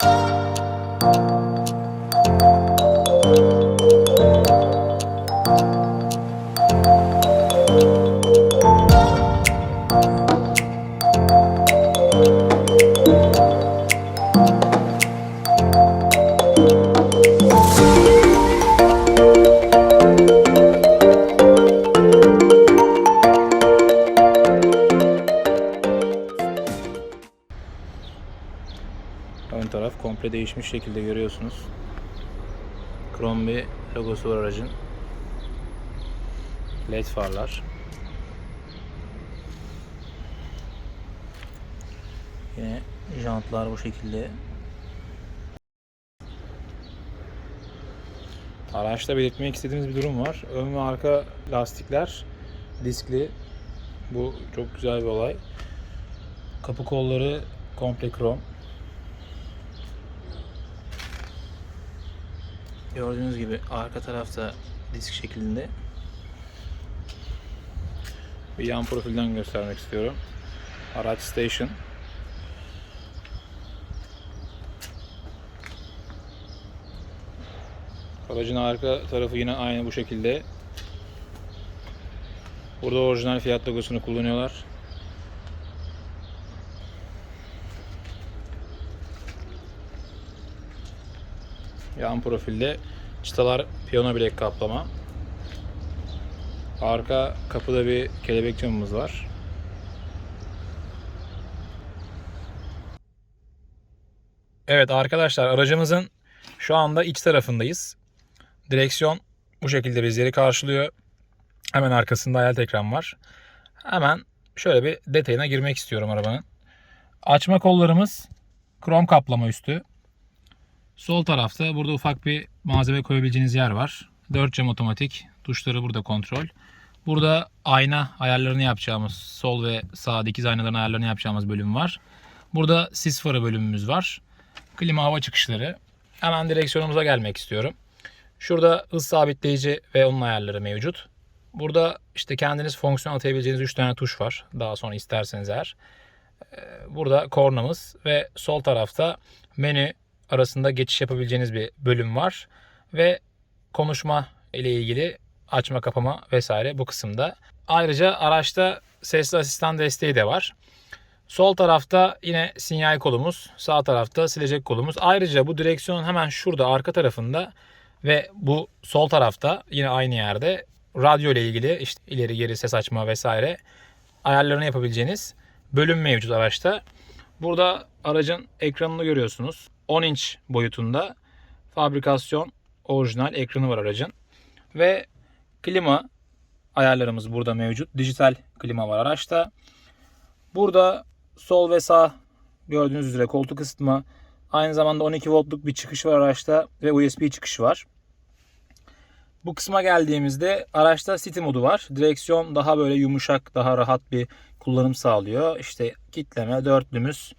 Ön komple değişmiş şekilde görüyorsunuz. Krom bir logosu var aracın. LED farlar. Yine jantlar bu şekilde. Araçta belirtmek istediğimiz bir durum var. Ön ve arka lastikler diskli. Bu çok güzel bir olay. Kapı kolları komple krom. Gördüğünüz gibi arka tarafta disk şeklinde. Bir yan profilden göstermek istiyorum. Araç station. Aracın arka tarafı yine aynı bu şekilde. Burada orijinal Fiat logosunu kullanıyorlar. Yan profilde çıtalar piyano bilek kaplama. Arka kapıda bir kelebek camımız var. Evet arkadaşlar aracımızın şu anda iç tarafındayız. Direksiyon bu şekilde bizleri karşılıyor. Hemen arkasında hayal ekran var. Hemen şöyle bir detayına girmek istiyorum arabanın. Açma kollarımız krom kaplama üstü. Sol tarafta burada ufak bir malzeme koyabileceğiniz yer var. 4 cam otomatik. Tuşları burada kontrol. Burada ayna ayarlarını yapacağımız sol ve sağ dikiz aynaların ayarlarını yapacağımız bölüm var. Burada sis farı bölümümüz var. Klima hava çıkışları. Hemen direksiyonumuza gelmek istiyorum. Şurada hız sabitleyici ve onun ayarları mevcut. Burada işte kendiniz fonksiyon atayabileceğiniz 3 tane tuş var. Daha sonra isterseniz eğer. Ee, Burada kornamız ve sol tarafta menü arasında geçiş yapabileceğiniz bir bölüm var. Ve konuşma ile ilgili açma kapama vesaire bu kısımda. Ayrıca araçta sesli asistan desteği de var. Sol tarafta yine sinyal kolumuz, sağ tarafta silecek kolumuz. Ayrıca bu direksiyonun hemen şurada arka tarafında ve bu sol tarafta yine aynı yerde radyo ile ilgili işte ileri geri ses açma vesaire ayarlarını yapabileceğiniz bölüm mevcut araçta. Burada aracın ekranını görüyorsunuz. 10 inç boyutunda fabrikasyon orijinal ekranı var aracın. Ve klima ayarlarımız burada mevcut. Dijital klima var araçta. Burada sol ve sağ gördüğünüz üzere koltuk ısıtma. Aynı zamanda 12 voltluk bir çıkış var araçta ve USB çıkışı var. Bu kısma geldiğimizde araçta City modu var. Direksiyon daha böyle yumuşak, daha rahat bir kullanım sağlıyor. İşte kitleme, dörtlümüz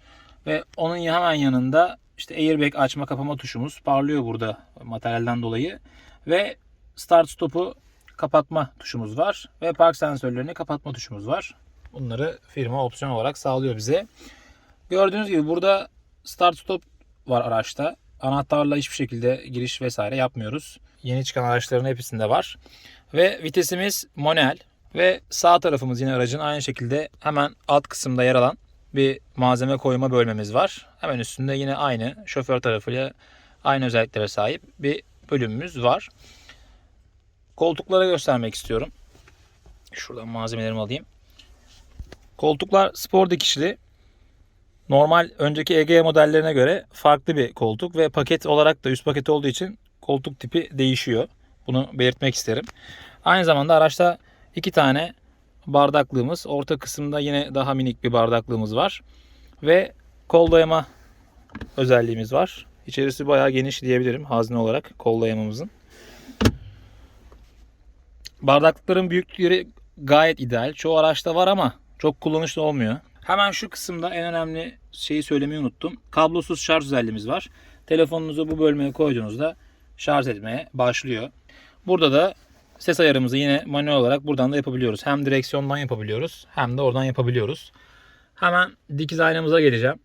ve onun hemen yanında işte airbag açma kapama tuşumuz parlıyor burada materyalden dolayı. Ve start stop'u kapatma tuşumuz var. Ve park sensörlerini kapatma tuşumuz var. Bunları firma opsiyon olarak sağlıyor bize. Gördüğünüz gibi burada start stop var araçta. Anahtarla hiçbir şekilde giriş vesaire yapmıyoruz. Yeni çıkan araçların hepsinde var. Ve vitesimiz manuel. Ve sağ tarafımız yine aracın aynı şekilde hemen alt kısımda yer alan bir malzeme koyma bölmemiz var. Hemen üstünde yine aynı şoför tarafıyla aynı özelliklere sahip bir bölümümüz var. Koltuklara göstermek istiyorum. Şuradan malzemelerimi alayım. Koltuklar spor dikişli. Normal önceki Egea modellerine göre farklı bir koltuk ve paket olarak da üst paket olduğu için koltuk tipi değişiyor. Bunu belirtmek isterim. Aynı zamanda araçta iki tane bardaklığımız, orta kısımda yine daha minik bir bardaklığımız var ve kol dayama özelliğimiz var. İçerisi bayağı geniş diyebilirim hazne olarak kol dayamamızın. Bardaklıkların büyüklükleri gayet ideal. Çoğu araçta var ama çok kullanışlı olmuyor. Hemen şu kısımda en önemli şeyi söylemeyi unuttum. Kablosuz şarj özelliğimiz var. Telefonunuzu bu bölmeye koyduğunuzda şarj etmeye başlıyor. Burada da ses ayarımızı yine manuel olarak buradan da yapabiliyoruz. Hem direksiyondan yapabiliyoruz hem de oradan yapabiliyoruz. Hemen dikiz aynamıza geleceğim.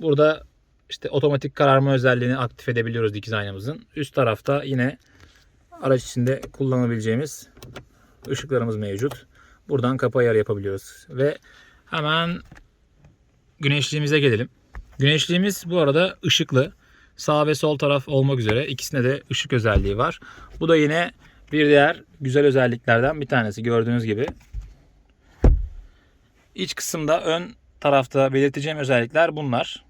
Burada işte otomatik kararma özelliğini aktif edebiliyoruz dikiz aynamızın. Üst tarafta yine araç içinde kullanabileceğimiz ışıklarımız mevcut. Buradan kapı ayarı yapabiliyoruz. Ve hemen güneşliğimize gelelim. Güneşliğimiz bu arada ışıklı. Sağ ve sol taraf olmak üzere ikisinde de ışık özelliği var. Bu da yine bir diğer güzel özelliklerden bir tanesi gördüğünüz gibi. İç kısımda ön tarafta belirteceğim özellikler bunlar.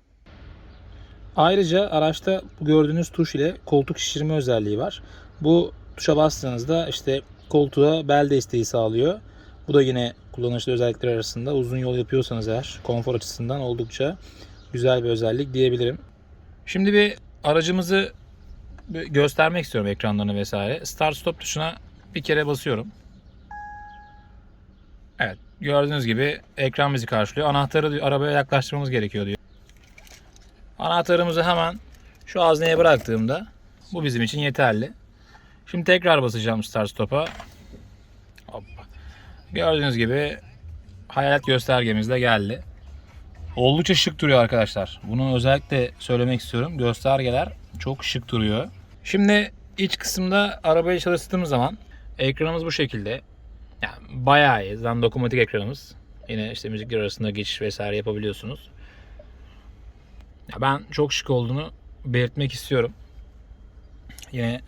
Ayrıca araçta gördüğünüz tuş ile koltuk şişirme özelliği var. Bu tuşa bastığınızda işte koltuğa bel desteği sağlıyor. Bu da yine kullanışlı özellikler arasında uzun yol yapıyorsanız eğer konfor açısından oldukça güzel bir özellik diyebilirim. Şimdi bir aracımızı göstermek istiyorum ekranlarını vesaire. Start stop tuşuna bir kere basıyorum. Evet gördüğünüz gibi ekran bizi karşılıyor. Anahtarı arabaya yaklaştırmamız gerekiyor diyor. Anahtarımızı hemen şu hazneye bıraktığımda bu bizim için yeterli. Şimdi tekrar basacağım start stop'a. Gördüğünüz gibi hayalet göstergemiz de geldi. Oldukça şık duruyor arkadaşlar. Bunu özellikle söylemek istiyorum. Göstergeler çok şık duruyor. Şimdi iç kısımda arabayı çalıştırdığımız zaman ekranımız bu şekilde. Yani bayağı iyi. Zaten dokunmatik ekranımız. Yine işte müzikler arasında geçiş vesaire yapabiliyorsunuz. Ya ben çok şık olduğunu belirtmek istiyorum. Yine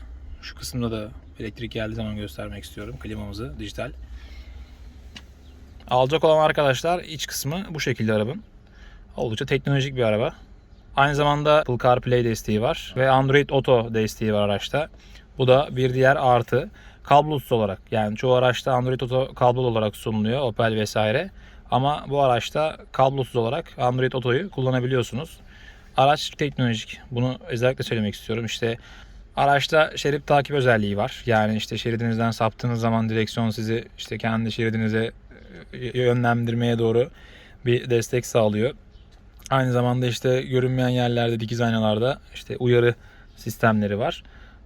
şu kısımda da elektrik geldiği zaman göstermek istiyorum klimamızı dijital. Alacak olan arkadaşlar iç kısmı bu şekilde arabanın. Oldukça teknolojik bir araba. Aynı zamanda Apple CarPlay desteği var ve Android Auto desteği var araçta. Bu da bir diğer artı. Kablosuz olarak yani çoğu araçta Android Auto kablolu olarak sunuluyor Opel vesaire. Ama bu araçta kablosuz olarak Android Auto'yu kullanabiliyorsunuz. Araç teknolojik. Bunu özellikle söylemek istiyorum. İşte araçta şerit takip özelliği var. Yani işte şeridinizden saptığınız zaman direksiyon sizi işte kendi şeridinize e, yönlendirmeye doğru bir destek sağlıyor. Aynı zamanda işte görünmeyen yerlerde dikiz aynalarda işte uyarı sistemleri var.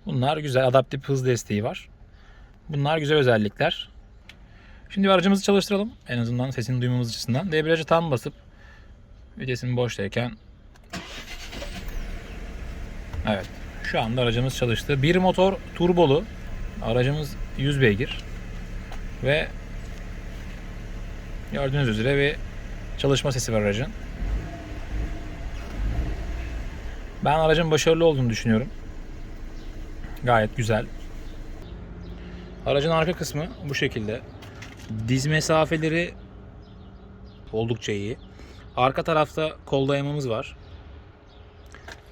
Bunlar güzel. Adaptif hız desteği var. Bunlar güzel özellikler. Şimdi aracımızı çalıştıralım. En azından sesini duymamız açısından. Debriyajı tam basıp vitesin boştayken Evet. Şu anda aracımız çalıştı. Bir motor turbolu. Aracımız 100 beygir. Ve gördüğünüz üzere bir çalışma sesi var aracın. Ben aracın başarılı olduğunu düşünüyorum. Gayet güzel. Aracın arka kısmı bu şekilde. Diz mesafeleri oldukça iyi. Arka tarafta kol dayamamız var.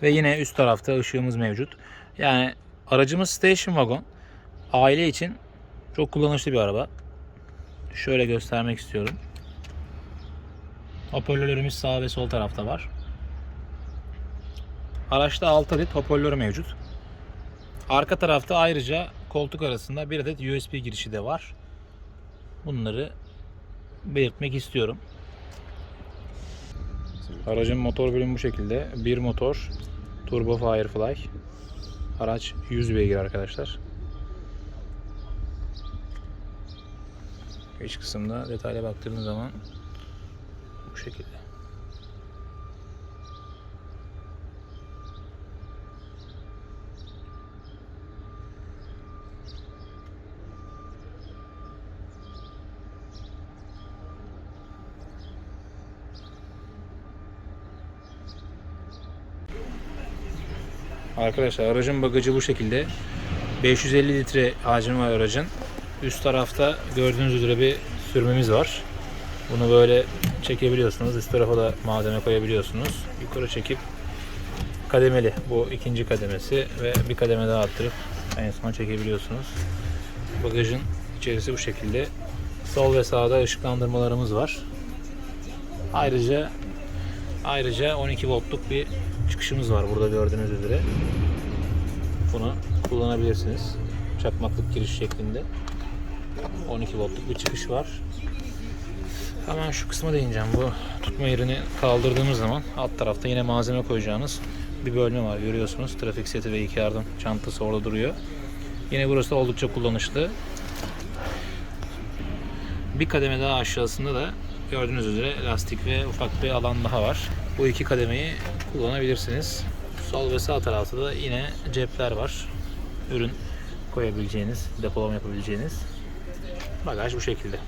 Ve yine üst tarafta ışığımız mevcut. Yani aracımız station wagon. Aile için çok kullanışlı bir araba. Şöyle göstermek istiyorum. Hoparlörlerimiz sağ ve sol tarafta var. Araçta 6 adet hoparlör mevcut. Arka tarafta ayrıca koltuk arasında bir adet USB girişi de var. Bunları belirtmek istiyorum. Aracın motor bölümü bu şekilde. Bir motor Turbo Firefly. Araç 100 beygir arkadaşlar. İç kısımda detaylı baktığınız zaman bu şekilde. Arkadaşlar aracın bagajı bu şekilde. 550 litre hacmi var aracın. Üst tarafta gördüğünüz üzere bir sürmemiz var. Bunu böyle çekebiliyorsunuz. Üst tarafa da malzeme koyabiliyorsunuz. Yukarı çekip kademeli. Bu ikinci kademesi ve bir kademe daha arttırıp en son çekebiliyorsunuz. Bagajın içerisi bu şekilde. Sol ve sağda ışıklandırmalarımız var. Ayrıca ayrıca 12 voltluk bir çıkışımız var burada gördüğünüz üzere. Bunu kullanabilirsiniz. Çakmaklık giriş şeklinde. 12 voltluk bir çıkış var. Hemen şu kısma değineceğim. Bu tutma yerini kaldırdığımız zaman alt tarafta yine malzeme koyacağınız bir bölme var. Görüyorsunuz trafik seti ve ilk yardım çantası orada duruyor. Yine burası oldukça kullanışlı. Bir kademe daha aşağısında da gördüğünüz üzere lastik ve ufak bir alan daha var. Bu iki kademeyi kullanabilirsiniz. Sol ve sağ tarafta da yine cepler var. Ürün koyabileceğiniz, depolama yapabileceğiniz. Bagaj bu şekilde.